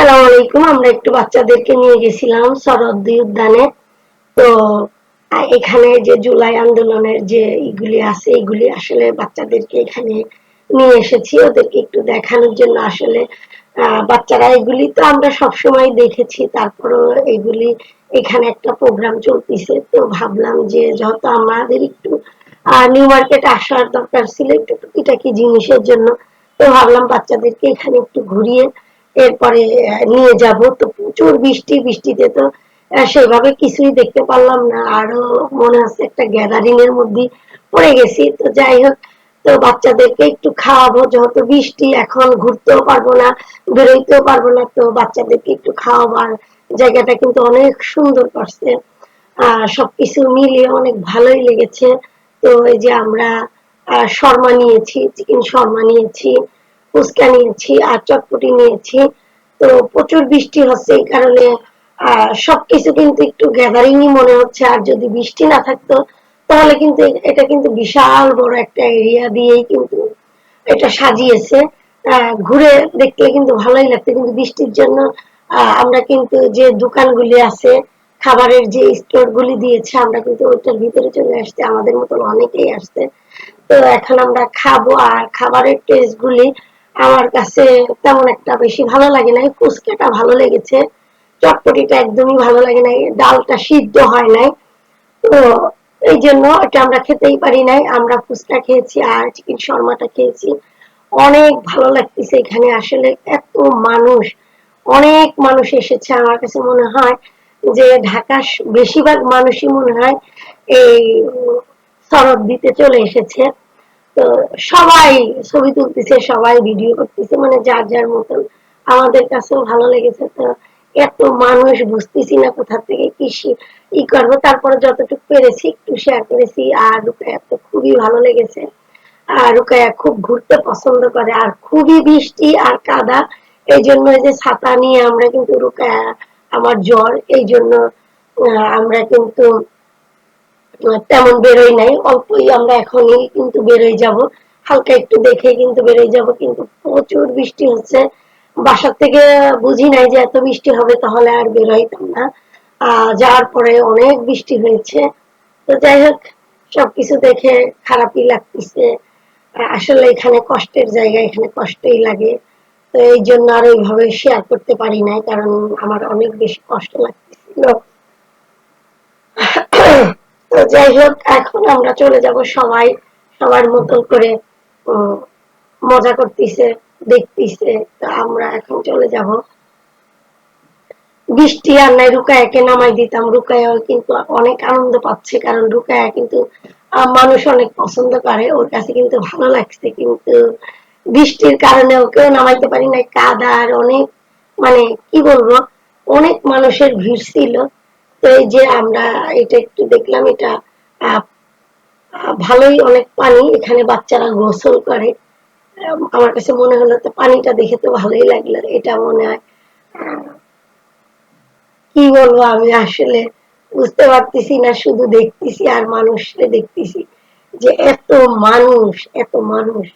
আসসালামু আলাইকুম, আমরা একটু বাচ্চাদেরকে নিয়ে গেছিলাম উদ্যানে। তো, এখানে যে জুলাই আন্দোলনের যে এগুলি আছে, এগুলি আসলে বাচ্চাদেরকে এখানে নিয়ে এসেছি, ওদেরকে একটু দেখানোর জন্য আসলে বাচ্চারা এগুলি তো আমরা সবসময় দেখেছি, তারপরও এগুলি এখানে একটা প্রোগ্রাম চলতেছে। তো ভাবলাম যে যত আমাদের একটু নিউ মার্কেট আসার দরকার ছিল, একটু টুকিটাকি জিনিসের জন্য, তো ভাবলাম বাচ্চাদেরকে এখানে একটু ঘুরিয়ে এরপরে নিয়ে যাব। তো প্রচুর বৃষ্টি, বৃষ্টিতে তো সেভাবে কিছুই দেখতে পারলাম না। আরও মনে হচ্ছে একটা গ্যাদারিং এর মধ্যে পড়ে গেছি। তো যাই হোক, তো বাচ্চাদেরকে একটু খাওয়াবো। যেহেতু বৃষ্টি এখন ঘুরতেও পারব না বেরোইতেও পারব না, তো বাচ্চাদেরকে একটু খাওয়াবার জায়গাটা কিন্তু অনেক সুন্দর করছে। আহ, সবকিছু মিলিয়ে অনেক ভালোই লেগেছে। তো এই যে আমরা শর্মা নিয়েছি, চিকেন শর্মা নিয়েছি। ফুচকা নিয়েছি, আর চটপটি নিয়েছি। তো প্রচুর বৃষ্টি হচ্ছে এই কারণে সবকিছু কিন্তু একটু গ্যাদারিংই মনে হচ্ছে, আর যদি বৃষ্টি না থাকতো, তাহলে কিন্তু এটা কিন্তু বিশাল বড় একটা এরিয়া দিয়েই কিন্তু এটা সাজিয়েছে। ঘুরে দেখলে কিন্তু ভালোই লাগতো কিন্তু বৃষ্টির জন্য আমরা কিন্তু যে দোকানগুলি আছে, খাবারের যে স্টোর গুলি দিয়েছে, আমরা কিন্তু ওইটার ভিতরে চলে আসছে। আমাদের মতন অনেকেই আসছে। তো এখন আমরা খাব, আর খাবারের টেস্ট গুলি আমার কাছে তেমন একটা বেশি ভালো লাগে নাই, ফুচকাটা ভালো লেগেছে, চটপটিটা একদমই ভালো লাগে নাই, ডালটা সিদ্ধ হয় নাই। তো এই জন্য এটা আমরা খেতেই পারি নাই, আমরা ফুচকা খেয়েছি আর চিকেন শর্মাটা খেয়েছি। অনেক ভালো লাগতেছে এখানে, আসলে এত মানুষ, অনেক মানুষ এসেছে আমার কাছে মনে হয়, যে ঢাকার বেশিরভাগ মানুষই মনে হয় এই শরৎ দিতে চলে এসেছে। তো সবাই ছবি তুলতেছে, সবাই ভিডিও করতেছে মানে যার যার মতন আমাদের কাছেও ভালো লেগেছে। তো এত মানুষ বুঝতেছি না কোথা থেকে কি ই করব। তারপরে যতটুকু পেরেছি একটু শেয়ার করেছি, আর রুকায়া তো খুবই ভালো লেগেছে। আর রুকায়া খুব ঘুরতে পছন্দ করে, আর খুবই বৃষ্টি আর কাদা। এই জন্য যে ছাতা নিয়ে আমরা কিন্তু রুকায়া আমার জ্বর, এই জন্য আমরা কিন্তু তেমন বেরোই নাই। অল্পই আমরা এখনই কিন্তু বেরোই যাব। হালকা একটু দেখে কিন্তু বেরোই যাব, কিন্তু প্রচুর বৃষ্টি হচ্ছে। বাসার থেকে বুঝি নাই যে এত বৃষ্টি হবে, তাহলে আর বেরোইতাম না। যাওয়ার পরে অনেক বৃষ্টি হয়েছে। তো যাই হোক, সবকিছু দেখে খারাপই লাগতেছে। আসলে এখানে কষ্টের জায়গা, এখানে কষ্টই লাগে। তো এই জন্য আর ওইভাবে শেয়ার করতে পারি নাই, কারণ আমার অনেক বেশি কষ্ট লাগতেছিল। তো যাই হোক, এখন আমরা চলে যাব সবাই, সবার মতো করে মজা করতেছে, দেখতেছে। তো আমরা এখন চলে যাব। বৃষ্টি আর নাই, রুকায়াকে নামাই দিতাম। কিন্তু অনেক আনন্দ পাচ্ছে, কারণ রুকায়া কিন্তু মানুষ অনেক পছন্দ করে, ওর কাছে কিন্তু ভালো লাগছে, কিন্তু বৃষ্টির কারণে ওকেও নামাইতে পারি না কাদার অনেক মানে কি বলব, অনেক মানুষের ভিড় ছিল। এই যে আমরা এটা একটু দেখলাম, এটা ভালোই অনেক পানি এখানে বাচ্চারা গোসল করে। আমার কাছে মনে হলো তো পানিটা দেখে তো ভালোই লাগল। এটা মনে হয় কি বলব আমি আসলে বুঝতে পারতেছি না, শুধু দেখতেছি আর মানুষকে দেখতেছি যে এত মানুষ এত মানুষ।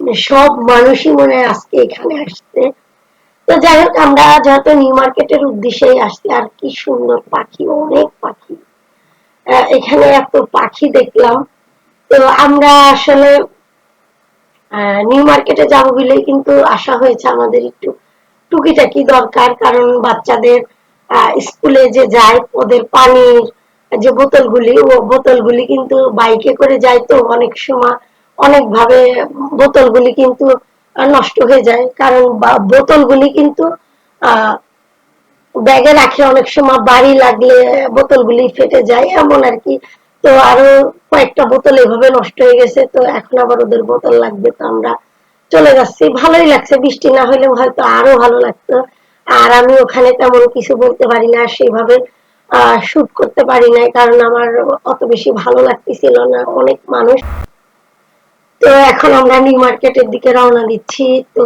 মানে সব মানুষই মনে আজকে এখানে আসছে। তো যাই হোক, আমরা যেহেতু নিউ মার্কেটের উদ্দেশ্যেই আসছি, আর কি সুন্দর পাখি, অনেক পাখি। এখানে এত পাখি দেখলাম। তো আমরা আসলে নিউ মার্কেটে যাব বলেই কিন্তু আসা হয়েছে আমাদের একটু টুকিটাকি দরকার, কারণ বাচ্চাদের স্কুলে যে যায়, ওদের পানির যে বোতলগুলি, ও বোতলগুলি কিন্তু বাইকে করে যায়, তো অনেক সময় অনেক ভাবে বোতলগুলি কিন্তু নষ্ট হয়ে যায়। কারণ বোতলগুলি কিন্তু ব্যাগে রাখে অনেক সময়, বাড়ি লাগলে বোতলগুলি ফেটে যায়, এমন আর কি। তো আরও কয়েকটা বোতল এভাবে নষ্ট হয়ে গেছে, তো এখন আবার ওদের বোতল লাগবে, তো আমরা চলে যাচ্ছি। ভালোই লাগছে, বৃষ্টি না হলে হয়তো আরও ভালো লাগতো। আর আমি ওখানে তেমন কিছু বলতে পারি না সেইভাবে আহ শুট করতে পারি নাই, কারণ আমার অত বেশি ভালো লাগতেছিল না, অনেক মানুষ। তো এখন আমরা নিউ মার্কেটের দিকে রওনা দিচ্ছি। তো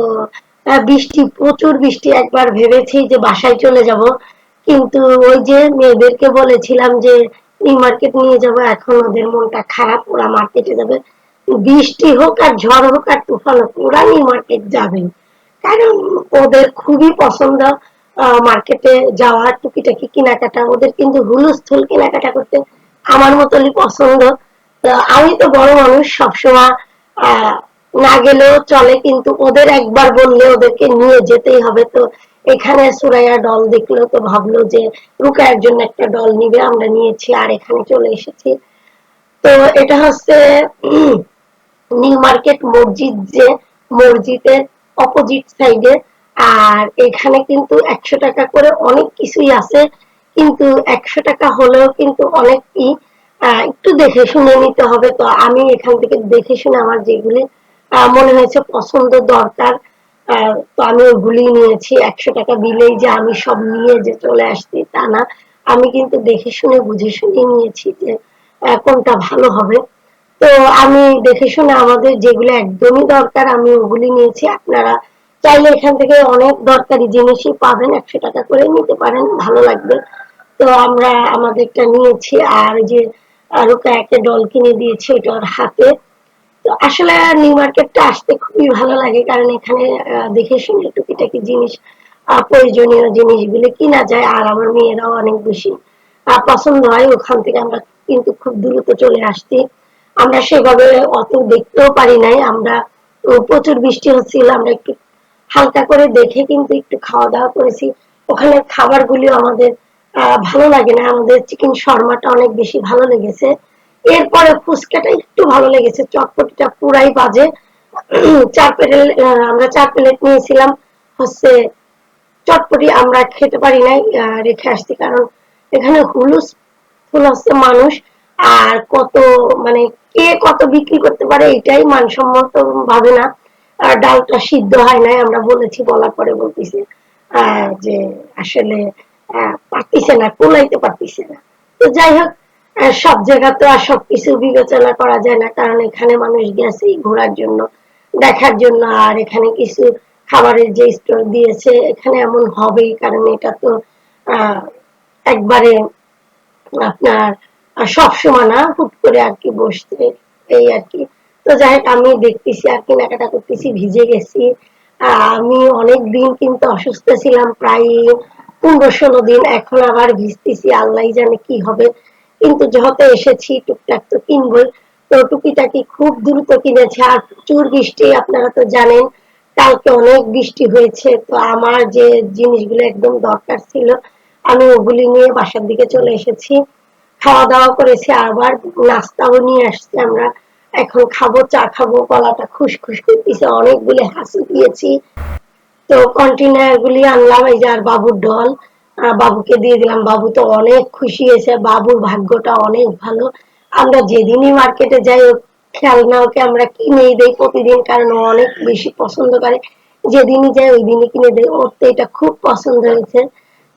বৃষ্টি, প্রচুর বৃষ্টি একবার ভেবেছি যে বাসায় চলে যাব। কিন্তু ওই যে মেয়েদেরকে বলেছিলাম যে নিউ মার্কেট নিয়ে যাব, এখন ওদের মনটা খারাপ, ওরা মার্কেটে যাবে। বৃষ্টি হোক আর ঝড় হোক আর তুফান হোক, ওরা নিউ মার্কেট যাবে কারণ ওদের খুবই পছন্দ মার্কেটে যাওয়া টুকিটাকি কেনাকাটা। ওদের কিন্তু হুলস্থুল কেনাকাটা করতে আমার মতনই পছন্দ। আমি তো বড় মানুষ, সবসময় না গেলেও চলে, কিন্তু ওদের একবার বললে ওদেরকে নিয়ে যেতেই হবে। তো এখানে সুরাইয়া ডল দেখল, তো ভাবলো যে রুকায়ের জন্য একটা ডল নিবে, আমরা নিয়েছি আর এখানে চলে এসেছি। তো এটা হচ্ছে নিউ মার্কেট মসজিদ যে মসজিদের অপোজিট সাইডে আর এখানে কিন্তু একশো টাকা করে অনেক কিছুই আছে, কিন্তু একশো টাকা হলেও কিন্তু অনেক একটু দেখে শুনে নিতে হবে। তো আমি এখান থেকে দেখে শুনে আমার যেগুলি মনে হয়েছে পছন্দ দরকার তো আমি ওগুলি নিয়েছি। একশো টাকা বিলেই যে আমি সব নিয়ে যে চলে আসছি তা না। আমি কিন্তু দেখে শুনে, বুঝে শুনে নিয়েছি যে কোনটা ভালো হবে। তো আমি দেখে শুনে আমাদের যেগুলো একদমই দরকার, আমি ওগুলি নিয়েছি। আপনারা চাইলে এখান থেকে অনেক দরকারি জিনিসই পাবেন। একশো টাকা করে নিতে পারেন, ভালো লাগবে। তো আমরা, আমাদেরটা নিয়েছি। আর যে রুকা একটা ডল কিনে দিয়েছি ওটা ওর হাতে। তো আসলে নিউ মার্কেটটা আসতে খুবই ভালো লাগে, কারণ এখানে দেখে শুনে টুকিটাকি জিনিস প্রয়োজনীয় জিনিসগুলো কিনা যায়, আর আমার মেয়েরাও অনেক বেশি পছন্দ হয়। ওখান থেকে আমরা কিন্তু খুব দ্রুত চলে আসছি। আমরা সেভাবে অত দেখতেও পারি নাই। আমরা প্রচুর বৃষ্টি হচ্ছিল, আমরা একটু হালকা করে দেখে কিন্তু একটু খাওয়া দাওয়া করেছি। ওখানে খাবারগুলিও আমাদের ভালো লাগে না। আমাদের চিকেন শর্মাটা অনেক বেশি ভালো লেগেছে। এরপরে ফুচকাটা একটু ভালো লেগেছে। চটপটিটা পুরাই বাজে। চার প্লেট আমরা চার প্লেট নিয়েছিলাম। হচ্ছে চটপটি আমরা খেতে পারি নাই রেখে আসছি কারণ এখানে হুলুস ফুল হচ্ছে মানুষ। আর কত মানে কে কত বিক্রি করতে পারে এটাই মানসম্মত ভাবে না। আর ডালটা সিদ্ধ হয় নাই, আমরা বলেছি, বলার পরে বলতেছে যে আসলে পারতিছে না, কুলাইতে পারতিছে না। তো যাই হোক সব জায়গা তো আর সবকিছু বিবেচনা করা যায় না, কারণ এখানে মানুষ গেছে ঘোরার জন্য, দেখার জন্য, আর এখানে কিছু খাবারের যে স্টোর দিয়েছে, এখানে এমন হবেই, কারণ এটা তো একবারে আপনার সব সময় না, হুট করে আর কি বসতে এই আর কি। তো যাই হোক, আমি দেখতেছি আর কেনাকাটা করতেছি, ভিজে গেছি। আমি অনেক দিন কিন্তু অসুস্থ ছিলাম প্রায় পনেরো ষোলো দিন, এখন আবার ভিজতেছি আল্লাহ জানে কি হবে। কিন্তু যেহেতু এসেছি, টুকটাক তো কিনবই। তো টুকিটাকি খুব দ্রুত কিনেছে, আর প্রচুর বৃষ্টি, আপনারা তো জানেন। কালকে অনেক বৃষ্টি হয়েছে, তো আমার যে জিনিসগুলো একদম দরকার ছিল, আমি ওগুলি নিয়ে বাসার দিকে চলে এসেছি। খাওয়া দাওয়া করেছি, আবার নাস্তাও নিয়ে আসছি আমরা। এখন খাব, চা খাব, গলাটা খুশখুশ করতেছে, অনেকগুলি হাসি দিয়েছি। তো কন্টেনার গুলি আনলাম, এই যে আর বাবুর ডল বাবুকে দিয়ে দিলাম, বাবু তো অনেক খুশি হয়েছে, বাবুর ভাগ্যটা অনেক ভালো। আমরা যেদিনই মার্কেটে যাই খেলনা ওকে আমরা কিনেই দেই প্রতিদিন, কারণ ও অনেক বেশি পছন্দ করে। যেদিনই যাই ওই দিনই কিনে দেই, ওর তো এটা খুব পছন্দ হয়েছে।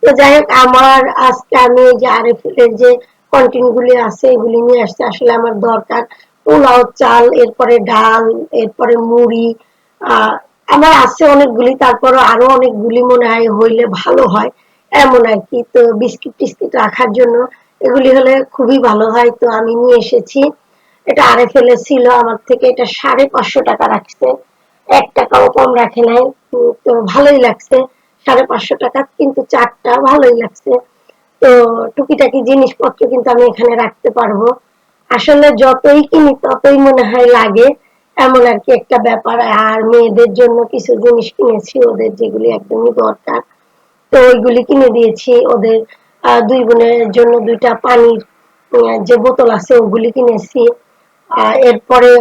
তো যাই হোক, আমার আজকে আমি যে আরএফএল এর যে কন্টেন্ট গুলি আছে, এগুলি নিয়ে আসছে আসলে আমার দরকার। পোলাও, চাল, এরপরে ডাল, এরপরে মুড়ি আমার আছে অনেকগুলি তারপরে আরও অনেকগুলি মনে হয় হইলে ভালো হয়। এমন আর কি, তো বিস্কিট টিস্কিট রাখার জন্য এগুলি হলে খুবই ভালো হয়। তো আমি নিয়ে এসেছি। এটা আরে ফেলেছিল আমার থেকে এটা সাড়ে পাঁচশো টাকা রাখছে। এক টাকাও কম রাখে নাই। তো ভালোই লাগছে, সাড়ে পাঁচশো টাকা, কিন্তু চারটা ভালোই লাগছে। তো টুকিটাকি জিনিসপত্র কিন্তু আমি এখানে রাখতে পারব। আসলে যতই কিনি, ততই মনে হয় লাগে। এমন আর কি একটা ব্যাপার, আর মেয়েদের জন্য কিছু জিনিস কিনেছি, ওদের যেগুলি একদমই দরকার। তো ওইগুলি কিনে দিয়েছি, ওদের দুই বোনের জন্য দুইটা পানির যে বোতল আছে ওগুলি কিনেছি। এরপরে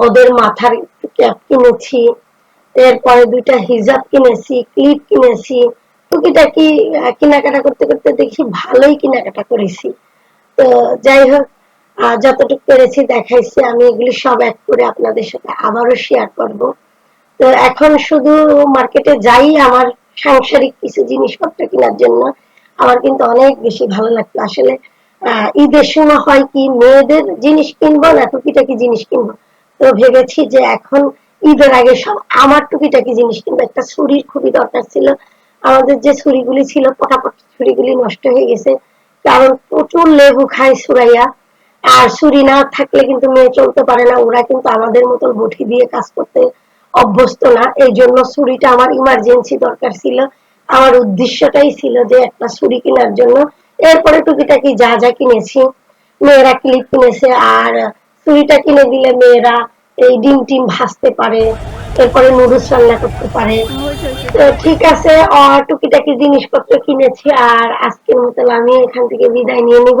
ওদের মাথার ক্যাপ কিনেছি, এরপরে দুইটা হিজাব কিনেছি, ক্লিপ কিনেছি। টুকিটাকি কেনাকাটা করতে করতে দেখি ভালোই কেনাকাটা করেছি। তো যাই হোক যতটুকু পেরেছি দেখাইছি, আমি এগুলি সব এক করে আপনাদের সাথে আবারও শেয়ার করব। তো এখন শুধু মার্কেটে যাই, আমার সাংসারিক কিছু জিনিসপত্র কেনার জন্য। আমার কিন্তু অনেক বেশি ভালো লাগতো। আসলে ঈদের সময় হয় কি, মেয়েদের জিনিস কিনবো না, টুকিটাকি জিনিস কিনবো? তো ভেবেছি যে এখন ঈদের আগে সব আমার টুকিটাকি জিনিস কিনবো। একটা ছুরির খুবই দরকার ছিল। আমাদের যে ছুরিগুলি ছিল, পটাপট ছুরিগুলি নষ্ট হয়ে গেছে। কারণ প্রচুর লেবু খায় সুরাইয়া। আর ছুরি না থাকলে কিন্তু মেয়ে চলতে পারে না। ওরা কিন্তু আমাদের মতন বটি দিয়ে কাজ করতে অভ্যস্ত না। এই জন্য ছুরিটা আমার ইমার্জেন্সি দরকার ছিল। আমার উদ্দেশ্যটাই ছিল যে একটা ছুরি কেনার জন্য। এরপরে টুকিটাকি যা যা কিনেছি, মেয়েরা ক্লিপ কিনেছে আর ছুরিটা কিনে দিলে মেয়েরা এই ডিম টিম ভাসতে পারে, এরপরে নুডলস রান্না করতে পারে। ঠিক আছে টুকিটাকি জিনিসপত্র কিনেছি আর আজকের মতো আমি এখান থেকে বিদায় নিয়ে নিব।